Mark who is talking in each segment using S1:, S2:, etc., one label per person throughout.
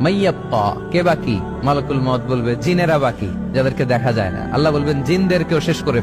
S1: মাইয়াপ্পা, কে শেষ এবার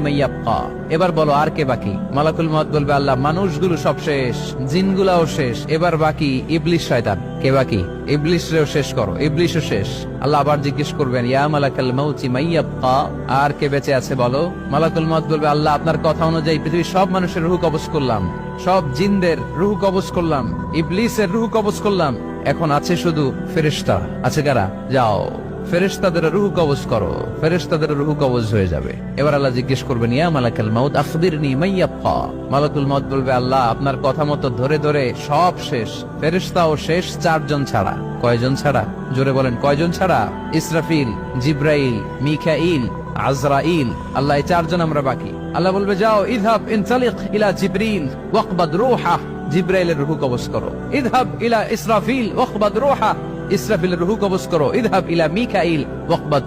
S1: মাইয়াপ্পা। বলো, আর কে বাকি? মালাকুল মাউত বলবে, আল্লাহ, মানুষগুলো সব শেষ, জিনগুলাও শেষ, এবার বাকি ইবলিশ শয়তান। কে বাকি? ইবলিশরেও শেষ করো, ইবলিশও শেষ। আল্লাহ আবার জিজ্ঞেস করবেন, ইয়া মালাকাল মাউতি মাইয়াব্বা আর কে বেঁচে আছে বলো? মালাকুল মাউত বলবে, আল্লাহ, আপনার কথা অনুযায়ী পৃথিবীর সব মানুষের রুহ কবজ করলাম। সব জিনদের রুহ কবজ করলাম। ইবলিসের রুহ কবজ করলাম। এখন আছে শুধু ফেরেশতা। আছে কারা? যাও। ফেরেশতাদের রুহ কবজ করো। ফেরেশতাদের রুহ কবজ হয়ে যাবে। এবার আল্লাহ জিজ্ঞেস করবেন, ইয়া মালাকাল মাউত, আখবিরনি মাইয়াব্বা মালাকুল মাউত বলবে, আল্লাহ, আপনার কথা মতো ধরে ধরে সব শেষ। ফেরেশতাও শেষ চারজন ছাড়া। কয়জন ছাড়া? জোরে বলেন, কয়জন ছাড়া? ইসরাফিল, জিব্রাইল, মিখাইল, আজরাইল। আল্লাহ, এই চারজন আমরা বাকি। আল্লাহ বলবে যাও ইদহাব ইনসালিক ইলা জিব্রিল ওয়াকবাদ রূহা জিব্রাইলের রুহু কবজ করো ইদহাব ইলা ইসরাফিল ওয়াকবাদ রূহা ইসরাফিলের রুহু কবজ করো। ইদহাব ইলা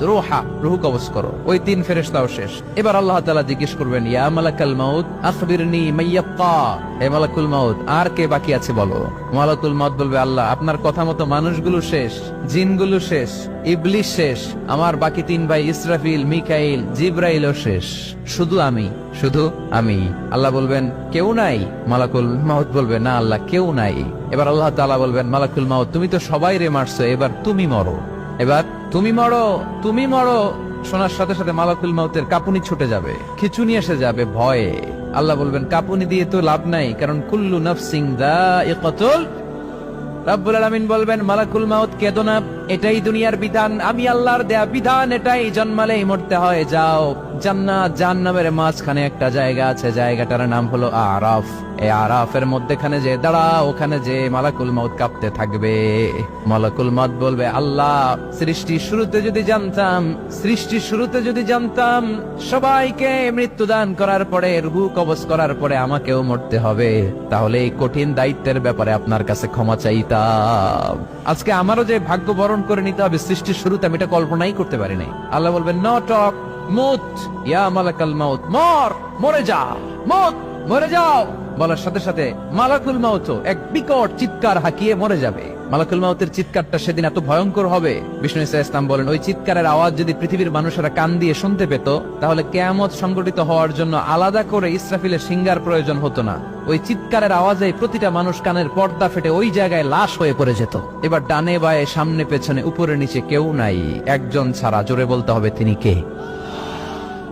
S1: রূহা, রুহু কবজ করো। ওই তিন ফেরেশতাও শেষ। এবার আল্লাহ তাআলা জিজ্ঞেস করবেন, ইয়া মালাকাল মাউত, আখবিরনি মালাকুল আর কে বাকি আছে বলো? মালাকুল মাউত বলবে, আল্লাহ, আপনার কথা মতো মানুষগুলো শেষ, জিনগুলো শেষ ইবলিশ শেষ, আমার বাকি তিন ভাই ইসরাফিল, মিকাইল, জিব্রাইলও শেষ। শুধু আমি শুধু আমি। আল্লাহ বলবেন, কেউ নাই? মালাকুল মাউত বলবে, না, আল্লাহ, কেউ নাই। এবার আল্লাহ তালা বলবেন, মালাকুল মাউত, তুমি তো সবাই রে মারছো, এবার তুমি মরো। এবার তুমি মরো তুমি মরো, শোনার সাথে সাথে মালাকুল মাউতের কাপুনি ছুটে যাবে, খিচুনি এসে যাবে ভয়ে। আল্লাহ বলবেন, কাপুনি দিয়ে তো লাভ নাই, কারণ কুল্লু নফসিং দা এ কতল রাব্বুল আলামিন বলবেন, মালাকুল মাউত কেদো না এটাই দুনিয়ার বিধান। আমি আল্লাহর দেয়া বিধান, এটাই জন্মালেই মরতে হয়। যাও, জান্নাত, জাহান্নামের মাঝখানে একটা জায়গা আছে। জায়গাটার নাম হলো আরাফ। এই আরাফের মধ্যেখানে যে দাঁড়া ওখানে যে মালাকুল মাউত কাঁপতে থাকবে। মালাকুল মাউত বলবে, আল্লাহ, সৃষ্টির শুরুতে যদি জানতাম, সৃষ্টির শুরুতে যদি জানতাম, সবাইকে মৃত্যুদান করার পরে, রুহু কবজ করার পরে আমাকেও মরতে হবে। তাহলে এই কঠিন দায়িত্বের ব্যাপারে আপনার কাছে ক্ষমা চাইতাম। আজকে আমারও যে ভাগ্য বরণ করে নিতে হবে। সৃষ্টির শুরুতে আমি এটা কল্পনাই করতে পারি নাই। আল্লাহ বলবেন, ন, টক, মুত, ইয়া মালাকাল মাউত, মর, মরে যা, মুত, মরে যাও। বলার সাথে সাথে মালাকুল মাউত এক বিকট চিৎকার হাকিয়ে মরে যাবে। মালাকুল মাউতের চিৎকারটা সেদিন এত ভয়ঙ্কর হবে। বিষ্ণু ইসা ইসলাম বলেন, ওই চিৎকারের আওয়াজ যদি পৃথিবীর মানুষেরা কান দিয়ে শুনতে পেত, তাহলে কেয়ামত সংগঠিত হওয়ার জন্য আলাদা করে ইসরাফিলের সিঙ্গার প্রয়োজন হতো না। ওই চিৎকারের আওয়াজে প্রতিটা মানুষ কানের পর্দা ফেটে ওই জায়গায় লাশ হয়ে পড়ে যেত। এবার ডানে বায়ে সামনে পেছনে উপরে নিচে কেউ নাই। একজন ছাড়া জোরে বলতে হবে, তিনি কে?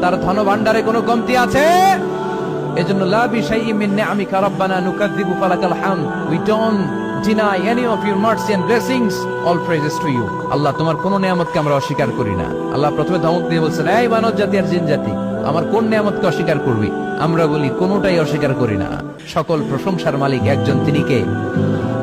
S1: তার ধন ভান্ডারে কোনো কমতি আছে? এজন্য নুকাযযিবু ফালাকাল হামদ। We don't deny any of your mercy and blessings. All praises to you. Allah, তোমার কোন নিয়ামতকে আমরা অস্বীকার করি না। আল্লাহ প্রথমে ধমক দিয়ে বলছেন, এই মানব জাতি আর জিন জাতি, আমার কোন নিয়ামতকে অস্বীকার করবি? আমরা বলি, কোনটাই অস্বীকার করি না। সকল প্রশংসার মালিক একজন তিনি কে?